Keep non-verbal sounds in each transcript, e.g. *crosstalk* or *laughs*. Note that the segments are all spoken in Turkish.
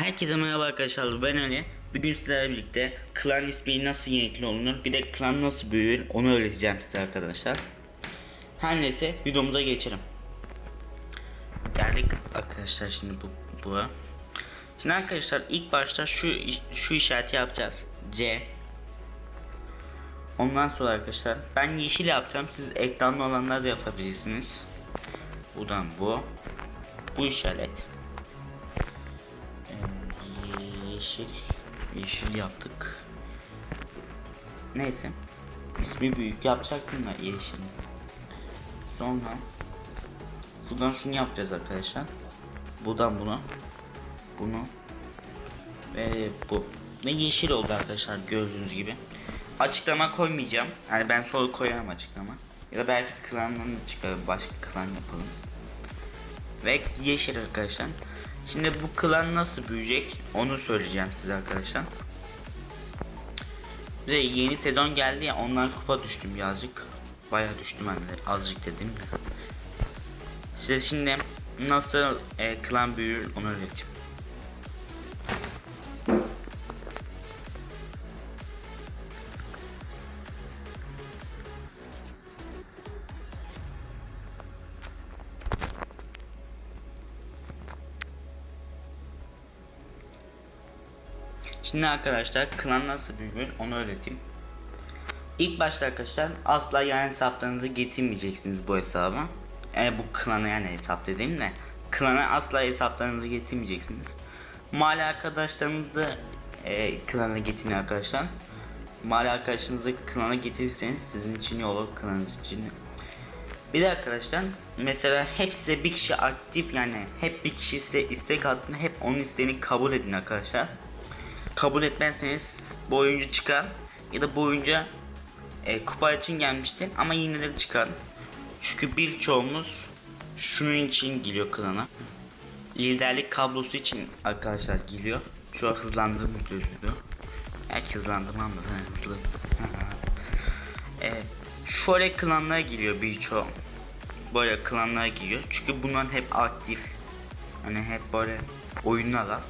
Herkese merhaba arkadaşlar ben Ali. Bugün sizlerle birlikte klan ismi nasıl yenilikli olunur bir de klan nasıl büyür onu öğreteceğim size arkadaşlar. Her neyse videomuza geçelim. Geldik arkadaşlar şimdi bu bu. Şimdi arkadaşlar ilk başta şu şu işareti yapacağız. C. Ondan sonra arkadaşlar ben yeşil yapacağım. Siz ekranda olanları da yapabilirsiniz. Buradan bu. Bu işaret. Yeşil yeşil yaptık. Neyse. İsmi büyük yapacaktım da yeşil. Sonra buradan şunu yapacağız arkadaşlar. Buradan bunu. Bunu. Ve bu. Ve yeşil oldu arkadaşlar gördüğünüz gibi. Açıklama koymayacağım. Yani ben sonra koyarım açıklama. Ya da belki klandan çıkar başka klan yapalım. Ve yeşil arkadaşlar. Şimdi bu klan nasıl büyüyecek onu söyleyeceğim size arkadaşlar. Bir de yeni sezon geldi ya ondan kupa düştüm birazcık. Bayağı düştüm ben de azıcık dedim de. Size şimdi nasıl e, klan büyür onu öğreteyim. Şimdi arkadaşlar klan nasıl büyür onu öğreteyim. İlk başta arkadaşlar asla yani hesaplarınızı getirmeyeceksiniz bu hesaba. Yani bu klana yani hesap dediğim de klana asla hesaplarınızı getirmeyeceksiniz. Mali arkadaşlarınızı e, klana getirin arkadaşlar. Mali arkadaşınızı klana getirirseniz sizin için iyi olur klanınız için. Bir de arkadaşlar mesela hep size bir kişi aktif yani hep bir kişi size istek attığında hep onun isteğini kabul edin arkadaşlar kabul etmezseniz bu oyuncu çıkar ya da bu oyuncu e, kupa için gelmiştir ama yine de çıkar. Çünkü birçoğumuz şunun için geliyor klana. Liderlik kablosu için arkadaşlar geliyor. Şu an hızlandırma gözüküyor. Belki hızlandırmam da he, hızlı. *laughs* e, şöyle klanlara giriyor birçoğu. Böyle klanlara giriyor. Çünkü bunlar hep aktif. Hani hep böyle oyunlarla.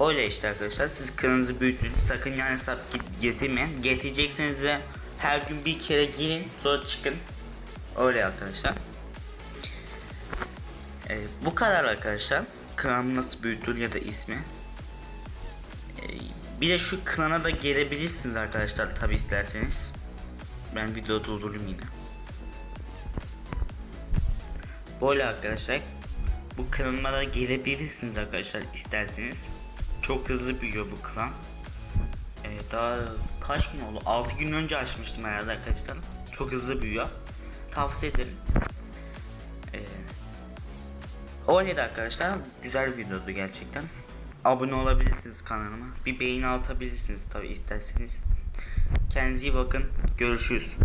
Öyle işte arkadaşlar. Siz klanınızı büyütün. Sakın yan hesap ge- getirmeyin. Getirecekseniz de her gün bir kere girin sonra çıkın. Öyle arkadaşlar. Ee, bu kadar arkadaşlar. Klan nasıl büyütür ya da ismi? Ee, bir de şu klana da gelebilirsiniz arkadaşlar tabi isterseniz. Ben video durdurayım yine. Böyle arkadaşlar. Bu klanlara gelebilirsiniz arkadaşlar isterseniz çok hızlı büyüyor bu klan. Ee, daha kaç gün oldu? 6 gün önce açmıştım herhalde arkadaşlar. Çok hızlı büyüyor. Tavsiye ederim. Ee, öyleydi arkadaşlar. Güzel bir videodu gerçekten. Abone olabilirsiniz kanalıma. Bir beğeni atabilirsiniz tabi isterseniz. Kendinize iyi bakın. Görüşürüz.